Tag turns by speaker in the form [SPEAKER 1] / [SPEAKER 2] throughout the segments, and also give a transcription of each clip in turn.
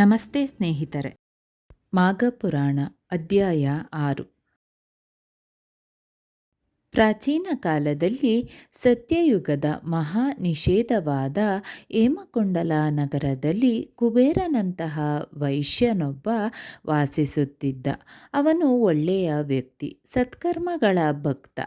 [SPEAKER 1] ನಮಸ್ತೆ ಸ್ನೇಹಿತರೆ. ಮಾಘಪುರಾಣ ಅಧ್ಯಾಯ ಆರು. ಪ್ರಾಚೀನ ಕಾಲದಲ್ಲಿ ಸತ್ಯಯುಗದ ಮಹಾ ನಿಷೇಧವಾದ ಹೇಮಕೊಂಡಲ ನಗರದಲ್ಲಿ ಕುಬೇರನಂತಹ ವೈಶ್ಯನೊಬ್ಬ ವಾಸಿಸುತ್ತಿದ್ದ. ಅವನು ಒಳ್ಳೆಯ ವ್ಯಕ್ತಿ, ಸತ್ಕರ್ಮಗಳ ಭಕ್ತ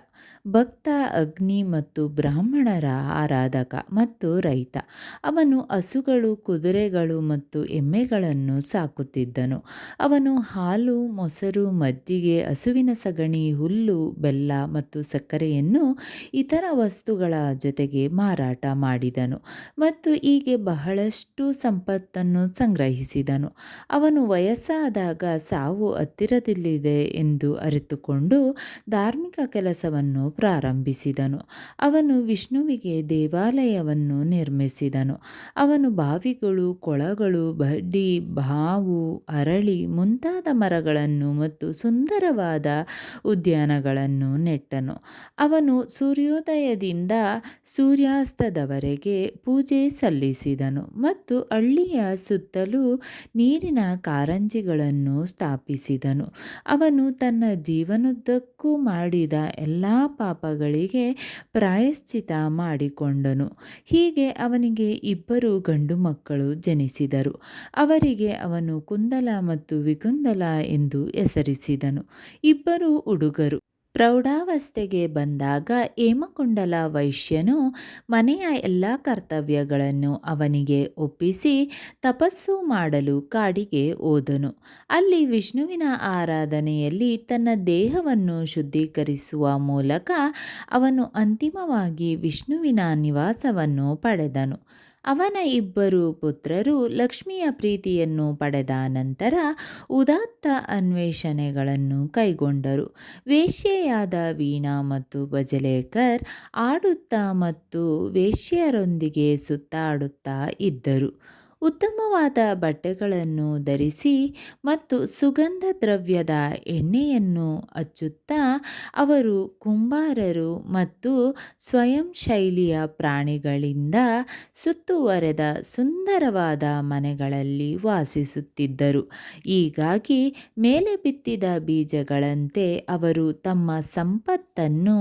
[SPEAKER 1] ಭಕ್ತ, ಅಗ್ನಿ ಮತ್ತು ಬ್ರಾಹ್ಮಣರ ಆರಾಧಕ ಮತ್ತು ರೈತ. ಅವನು ಹಸುಗಳು, ಕುದುರೆಗಳು ಮತ್ತು ಎಮ್ಮೆಗಳನ್ನು ಸಾಕುತ್ತಿದ್ದನು. ಅವನು ಹಾಲು, ಮೊಸರು, ಮಜ್ಜಿಗೆ, ಹಸುವಿನ ಸಗಣಿ, ಹುಲ್ಲು, ಬೆಲ್ಲ ಮತ್ತು ಸಕ್ಕರೆಯನ್ನು ಇತರ ವಸ್ತುಗಳ ಜೊತೆಗೆ ಮಾರಾಟ ಮಾಡಿದನು ಮತ್ತು ಹೀಗೆ ಬಹಳಷ್ಟು ಸಂಪತ್ತನ್ನು ಸಂಗ್ರಹಿಸಿದನು. ಅವನು ವಯಸ್ಸಾದಾಗ ಸಾವು ಹತ್ತಿರದಲ್ಲಿದೆ ಎಂದು ಅರಿತುಕೊಂಡು ಧಾರ್ಮಿಕ ಕೆಲಸವನ್ನು ಪ್ರಾರಂಭಿಸಿದನು. ಅವನು ವಿಷ್ಣುವಿಗೆ ದೇವಾಲಯವನ್ನು ನಿರ್ಮಿಸಿದನು. ಅವನು ಬಾವಿಗಳು, ಕೊಳಗಳು, ಬಡ್ಡಿ, ಬಾವು, ಅರಳಿ ಮುಂತಾದ ಮರಗಳನ್ನು ಮತ್ತು ಸುಂದರವಾದ ಉದ್ಯಾನಗಳನ್ನು ನೆಟ್ಟನು. ಅವನು ಸೂರ್ಯೋದಯದಿಂದ ಸೂರ್ಯಾಸ್ತದವರೆಗೆ ಪೂಜೆ ಸಲ್ಲಿಸಿದನು ಮತ್ತು ಹಳ್ಳಿಯ ಸುತ್ತಲೂ ನೀರಿನ ಕಾರಂಜಿಗಳನ್ನು ಸ್ಥಾಪಿಸಿದನು. ಅವನು ತನ್ನ ಜೀವನದಕ್ಕೂ ಮಾಡಿದ ಎಲ್ಲ ಪಾಪಗಳಿಗೆ ಪ್ರಾಯಶ್ಚಿತ ಮಾಡಿಕೊಂಡನು. ಹೀಗೆ ಅವನಿಗೆ ಇಬ್ಬರು ಗಂಡು ಮಕ್ಕಳು ಜನಿಸಿದರು. ಅವರಿಗೆ ಅವನು ಕುಂದಲ ಮತ್ತು ವಿಕುಂದಲ ಎಂದು ಹೆಸರಿಸಿದನು. ಇಬ್ಬರು ಹುಡುಗರು. ಪ್ರೌಢಾವಸ್ಥೆಗೆ ಬಂದಾಗ ಹೇಮಕುಂಡಲ ವೈಶ್ಯನು ಮನೆಯ ಎಲ್ಲ ಕರ್ತವ್ಯಗಳನ್ನು ಅವನಿಗೆ ಒಪ್ಪಿಸಿ ತಪಸ್ಸು ಮಾಡಲು ಕಾಡಿಗೆ ಹೋದನು. ಅಲ್ಲಿ ವಿಷ್ಣುವಿನ ಆರಾಧನೆಯಲ್ಲಿ ತನ್ನ ದೇಹವನ್ನು ಶುದ್ಧೀಕರಿಸುವ ಮೂಲಕ ಅವನು ಅಂತಿಮವಾಗಿ ವಿಷ್ಣುವಿನ ನಿವಾಸವನ್ನು ಪಡೆದನು. ಅವನ ಇಬ್ಬರು ಪುತ್ರರು ಲಕ್ಷ್ಮಿಯ ಪ್ರೀತಿಯನ್ನು ಪಡೆದ ನಂತರ ಉದಾತ್ತ ಅನ್ವೇಷಣೆಗಳನ್ನು ಕೈಗೊಂಡರು. ವೇಶ್ಯೆಯಾದ ವೀಣಾ ಮತ್ತು ಬಜಲೇಕರ್ ಆಡುತ್ತಾ ಮತ್ತು ವೇಶ್ಯರೊಂದಿಗೆ ಸುತ್ತಾಡುತ್ತಾ ಇದ್ದರು. ಉತ್ತಮವಾದ ಬಟ್ಟೆಗಳನ್ನು ಧರಿಸಿ ಮತ್ತು ಸುಗಂಧ ದ್ರವ್ಯದ ಎಣ್ಣೆಯನ್ನು ಹಚ್ಚುತ್ತಾ ಅವರು ಕುಂಬಾರರು ಮತ್ತು ಸ್ವಯಂ ಶೈಲಿಯ ಪ್ರಾಣಿಗಳಿಂದ ಸುತ್ತುವರೆದ ಸುಂದರವಾದ ಮನೆಗಳಲ್ಲಿ ವಾಸಿಸುತ್ತಿದ್ದರು. ಹೀಗಾಗಿ ಮೇಲೆ ಬಿತ್ತಿದ ಬೀಜಗಳಂತೆ ಅವರು ತಮ್ಮ ಸಂಪತ್ತನ್ನು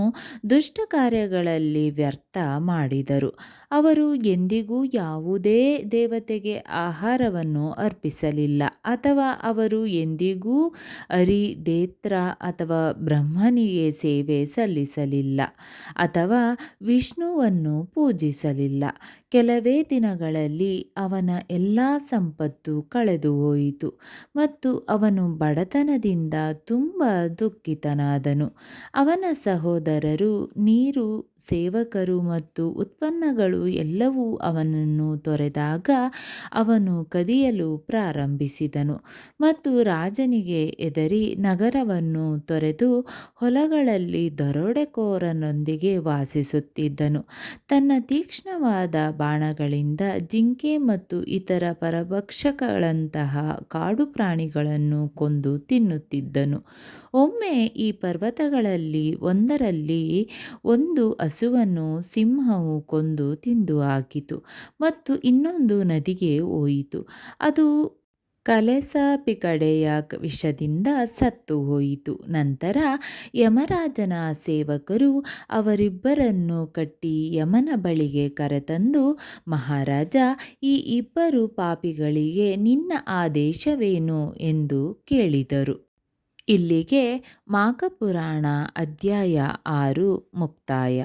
[SPEAKER 1] ದುಷ್ಟ ಕಾರ್ಯಗಳಲ್ಲಿ ವ್ಯರ್ಥ ಮಾಡಿದರು. ಅವರು ಎಂದಿಗೂ ಯಾವುದೇ ದೇವತೆಗೆ ಆಹಾರವನ್ನು ಅರ್ಪಿಸಲಿಲ್ಲ. ಅಥವಾ ಅವರು ಎಂದಿಗೂ ಅರಿ ದೇತ್ರ ಅಥವಾ ಬ್ರಹ್ಮನಿಗೆ ಸೇವೆ ಸಲ್ಲಿಸಲಿಲ್ಲ ಅಥವಾ ವಿಷ್ಣುವನ್ನು ಪೂಜಿಸಲಿಲ್ಲ. ಕೆಲವೇ ದಿನಗಳಲ್ಲಿ ಅವನ ಎಲ್ಲ ಸಂಪತ್ತು ಕಳೆದು ಹೋಯಿತು ಮತ್ತು ಅವನು ಬಡತನದಿಂದ ತುಂಬ ದುಃಖಿತನಾದನು. ಅವನ ಸಹೋದರರು, ನೀರು, ಸೇವಕರು ಮತ್ತು ಉತ್ಪನ್ನಗಳು ಎಲ್ಲವೂ ಅವನನ್ನು ತೊರೆದಾಗ ಅವನು ಕದಿಯಲು ಪ್ರಾರಂಭಿಸಿದನು ಮತ್ತು ರಾಜನಿಗೆ ಎದರಿ ನಗರವನ್ನು ತೊರೆದು ಹೊಲಗಳಲ್ಲಿ ದರೋಡೆಕೋರನೊಂದಿಗೆ ವಾಸಿಸುತ್ತಿದ್ದನು. ತನ್ನ ತೀಕ್ಷ್ಣವಾದ ಬಾಣಗಳಿಂದ ಜಿಂಕೆ ಮತ್ತು ಇತರ ಪರಭಕ್ಷಕಗಳಂತಹ ಕಾಡು ಪ್ರಾಣಿಗಳನ್ನು ಕೊಂದು ತಿನ್ನುತ್ತಿದ್ದನು. ಒಮ್ಮೆ ಈ ಪರ್ವತಗಳಲ್ಲಿ ಒಂದರಲ್ಲಿ ಒಂದು ಹಸುವನ್ನು ಸಿಂಹವು ಕೊಂದು ತಿಂದು ಹಾಕಿತು ಮತ್ತು ಇನ್ನೊಂದು ನದಿಗೆ ಹೋಯಿತು. ಅದು ಕಲೆಸಾಪಿಕಡೆಯ ವಿಷದಿಂದ ಸತ್ತು ಹೋಯಿತು. ನಂತರ ಯಮರಾಜನ ಸೇವಕರು ಅವರಿಬ್ಬರನ್ನು ಕಟ್ಟಿ ಯಮನ ಬಳಿಗೆ ಕರೆತಂದು, ಮಹಾರಾಜ, ಈ ಇಬ್ಬರು ಪಾಪಿಗಳಿಗೆ ನಿನ್ನ ಆದೇಶವೇನು? ಎಂದು ಕೇಳಿದರು. ಇಲ್ಲಿಗೆ ಮಾಘಪುರಾಣ ಅಧ್ಯಾಯ ಆರು ಮುಕ್ತಾಯ.